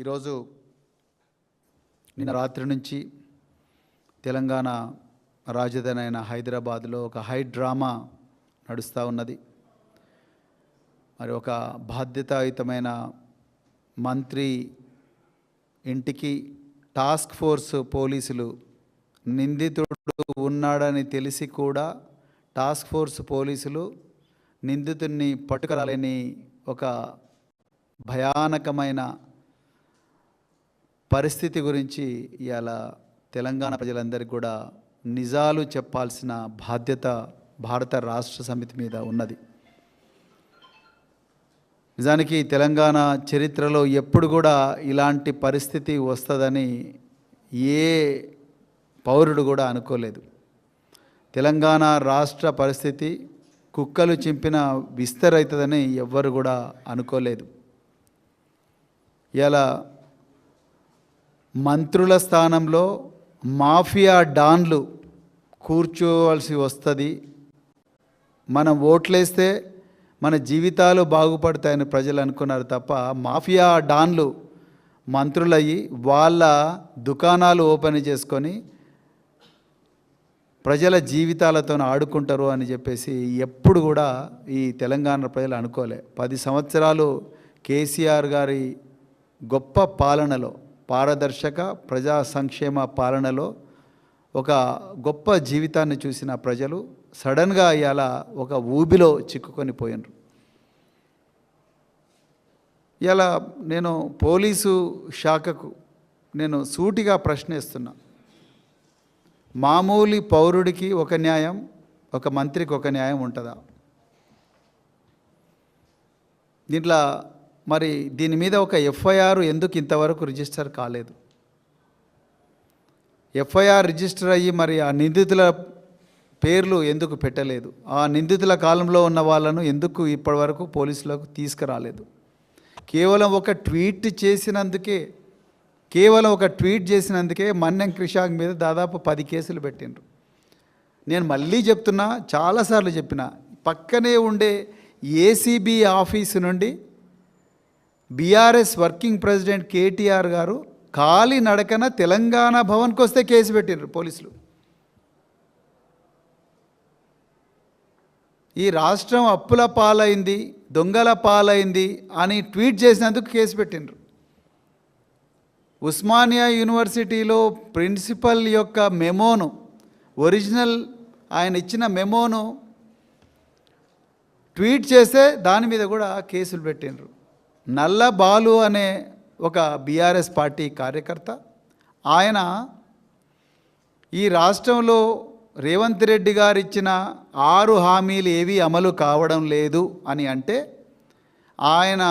ఈరోజు నిన్న రాత్రి నుంచి తెలంగాణ రాజధాని అయిన హైదరాబాద్లో ఒక హై డ్రామా నడుస్తూ ఉన్నది. మరి ఒక బాధ్యతాయుతమైన మంత్రి ఇంటికి టాస్క్ ఫోర్స్ పోలీసులు నిందితుడు ఉన్నాడని తెలిసి కూడా టాస్క్ ఫోర్స్ పోలీసులు నిందితుడిని పట్టుకురాలేని ఒక భయానకమైన పరిస్థితి గురించి ఇవాళ తెలంగాణ ప్రజలందరికీ కూడా నిజాలు చెప్పాల్సిన బాధ్యత భారత రాష్ట్ర సమితి మీద ఉన్నది. నిజానికి తెలంగాణ చరిత్రలో ఎప్పుడు కూడా ఇలాంటి పరిస్థితి వస్తుందని ఏ పౌరుడు కూడా అనుకోలేదు. తెలంగాణ రాష్ట్ర పరిస్థితి కుక్కలు చింపిన విస్తరవుతుందని ఎవ్వరు కూడా అనుకోలేదు. ఇలా మంత్రుల స్థానంలో మాఫియా డాన్లు కూర్చోవలసి వస్తుంది. మనం ఓట్లేస్తే మన జీవితాలు బాగుపడతాయని ప్రజలు అనుకున్నారు తప్ప మాఫియా డాన్లు మంత్రులయ్యి వాళ్ళ దుకాణాలు ఓపెన్ చేసుకొని ప్రజల జీవితాలతో ఆడుకుంటారు అని చెప్పేసి ఎప్పుడు కూడా ఈ తెలంగాణ ప్రజలు అనుకోలే. పది సంవత్సరాలు కేసీఆర్ గారి గొప్ప పాలనలో పారదర్శక ప్రజా సంక్షేమ పాలనలో ఒక గొప్ప జీవితాన్ని చూసిన ప్రజలు సడన్గా ఇవాళ ఒక ఊబిలో చిక్కుకొని పోయినరు. ఇలా నేను పోలీసు శాఖకు నేను సూటిగా ప్రశ్నిస్తున్నా. మామూలు పౌరుడికి ఒక న్యాయం ఒక మంత్రికి ఒక న్యాయం ఉంటుందా? దీంట్లో మరి దీని మీద ఒక ఎఫ్ఐఆర్ ఎందుకు ఇంతవరకు రిజిస్టర్ కాలేదు? ఎఫ్ఐఆర్ రిజిస్టర్ అయ్యి మరి ఆ నిందితుల పేర్లు ఎందుకు పెట్టలేదు? ఆ నిందితుల కాలంలో ఉన్న వాళ్ళను ఎందుకు ఇప్పటివరకు పోలీసులకు తీసుకురాలేదు? కేవలం ఒక ట్వీట్ చేసినందుకే కేవలం ఒక ట్వీట్ చేసినందుకే మన్నెం క్రిషాక్ మీద దాదాపు పది కేసులు పెట్టిండ్రు. నేను మళ్ళీ చెప్తున్నా చాలాసార్లు చెప్పిన పక్కనే ఉండే ఏసీబీ ఆఫీసు నుండి బీఆర్ఎస్ వర్కింగ్ ప్రెసిడెంట్ కేటీఆర్ గారు ఖాళీ నడకన తెలంగాణ భవన్కి వస్తే కేసు పెట్టిండ్రు పోలీసులు. ఈ రాష్ట్రం అప్పుల పాలైంది దొంగల పాలైంది అని ట్వీట్ చేసినందుకు కేసు పెట్టిండ్రు. ఉస్మానియా యూనివర్సిటీలో ప్రిన్సిపల్ యొక్క మెమోను ఒరిజినల్ ఆయన ఇచ్చిన మెమోను ట్వీట్ చేస్తే దాని మీద కూడా కేసులు పెట్టిండ్రు. నల్ల బాలు అనే ఒక బీఆర్ఎస్ పార్టీ కార్యకర్త ఆయన ఈ రాష్ట్రంలో రేవంత్ రెడ్డి గారు ఇచ్చిన ఆరు హామీలు ఏవి అమలు కావడం లేదు అని అంటే ఆయన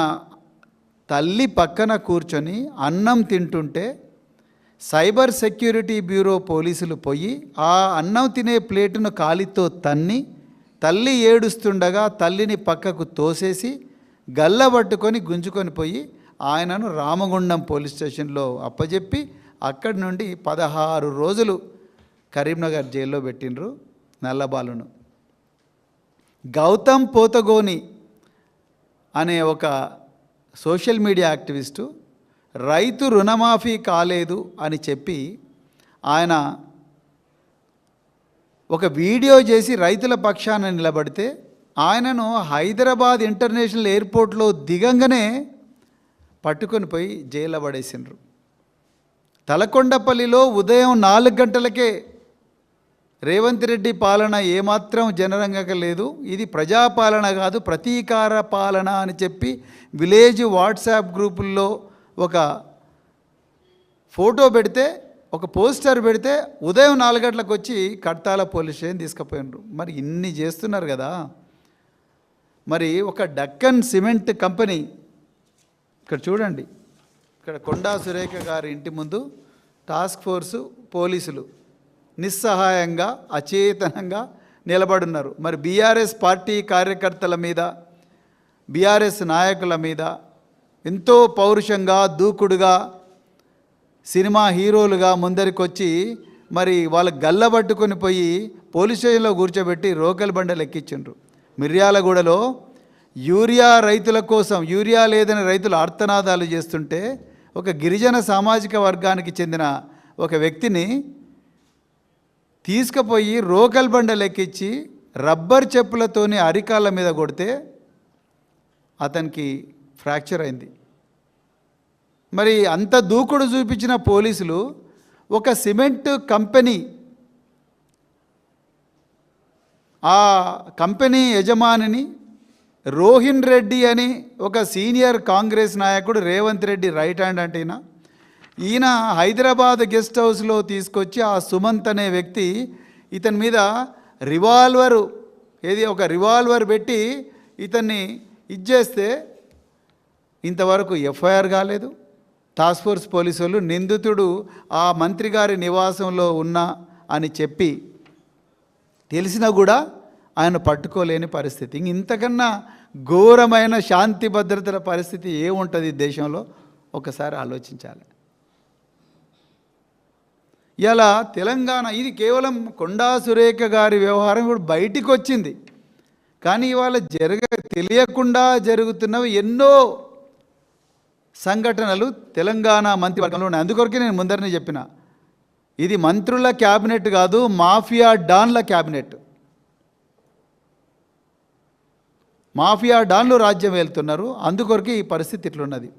తల్లి పక్కన కూర్చొని అన్నం తింటుంటే సైబర్ సెక్యూరిటీ బ్యూరో పోలీసులు పోయి ఆ అన్నం తినే ప్లేటును కాలితో తన్ని తల్లి ఏడుస్తుండగా తల్లిని పక్కకు తోసేసి గల్ల పట్టుకొని గుంజుకొని పోయి ఆయనను రామగుండం పోలీస్ స్టేషన్లో అప్పజెప్పి అక్కడి నుండి పదహారు రోజులు కరీంనగర్ జైల్లో పెట్టినరు నల్లబాలును. గౌతమ్ పోతగోని అనే ఒక సోషల్ మీడియా యాక్టివిస్టు రైతు రుణమాఫీ కాలేదు అని చెప్పి ఆయన ఒక వీడియో చేసి రైతుల పక్షాన నిలబడితే ఆయనను హైదరాబాద్ ఇంటర్నేషనల్ ఎయిర్పోర్ట్లో దిగంగానే పట్టుకొని పోయి జైల్లో పడేసిండ్రు. తలకొండపల్లిలో ఉదయం నాలుగు గంటలకే రేవంత్ రెడ్డి పాలన ఏమాత్రం జనరంగక లేదు. ఇది ప్రజాపాలన కాదు ప్రతీకార పాలన అని చెప్పి విలేజ్ వాట్సాప్ గ్రూపుల్లో ఒక ఫోటో పెడితే ఒక పోస్టర్ పెడితే ఉదయం నాలుగు గంటలకు వచ్చి కడతాల పోలీస్ స్టేషన్ తీసుకుపోయినారు మరి ఇన్ని చేస్తున్నారు కదా. మరి ఒక డక్కన్ సిమెంట్ కంపెనీ. ఇక్కడ చూడండి. ఇక్కడ కొండా సురేఖ గారి ఇంటి ముందు టాస్క్ ఫోర్సు పోలీసులు నిస్సహాయంగా అచేతనంగా నిలబడున్నారు. మరి బీఆర్ఎస్ పార్టీ కార్యకర్తల మీద బీఆర్ఎస్ నాయకుల మీద ఎంతో పౌరుషంగా దూకుడుగా సినిమా హీరోలుగా ముందరికొచ్చి మరి వాళ్ళ గల్లబట్టుకొని పోయి పోలీస్ స్టేషన్లో కూర్చోబెట్టి రోకల్ బండలు ఎక్కించిండ్రు. మిర్యాలగూడలో యూరియా రైతుల కోసం యూరియా లేదని రైతులు ఆర్తనాదాలు చేస్తుంటే ఒక గిరిజన సామాజిక వర్గానికి చెందిన ఒక వ్యక్తిని తీసుకుపోయి రోకల్ బండలు ఎక్కించి రబ్బర్ చెప్పులతోని అరికాళ్ళ మీద కొడితే అతనికి ఫ్రాక్చర్ అయింది. మరి అంత దూకుడు చూపించిన పోలీసులు ఒక సిమెంట్ కంపెనీ ఆ కంపెనీ యజమానిని రోహిన్ రెడ్డి అని ఒక సీనియర్ కాంగ్రెస్ నాయకుడు రేవంత్ రెడ్డి రైట్ హ్యాండ్ అంటే ఈయన ఈయన హైదరాబాద్ గెస్ట్ హౌస్లో తీసుకొచ్చి ఆ సుమంత్ అనే వ్యక్తి ఇతని మీద రివాల్వరు ఏది ఒక రివాల్వర్ పెట్టి ఇతన్ని ఇచ్చేస్తే ఇంతవరకు ఎఫ్ఐఆర్ కాలేదు. టాస్క్ ఫోర్స్ పోలీసు వాళ్ళు నిందితుడు ఆ మంత్రి గారి నివాసంలో ఉన్నా అని చెప్పి తెలిసినా కూడా ఆయన పట్టుకోలేని పరిస్థితి. ఇంక ఇంతకన్నా ఘోరమైన శాంతి భద్రతల పరిస్థితి ఏముంటుంది దేశంలో? ఒకసారి ఆలోచించాలి. ఇలా తెలంగాణ ఇది కేవలం కొండా సురేఖ గారి వ్యవహారం ఇప్పుడు బయటికి వచ్చింది. కానీ ఇవాళ జరగ తెలియకుండా జరుగుతున్నవి ఎన్నో సంఘటనలు తెలంగాణ మంత్రివర్గంలో ఉన్నాయి. అందుకొరకే నేను ముందరనే చెప్పిన ఇది మంత్రుల క్యాబినెట్ కాదు మాఫియా డాన్ల క్యాబినెట్. మాఫియా డాన్లు రాజ్యం వెళ్తున్నారు అందుకొరకే ఈ పరిస్థితి ఇట్లున్నది.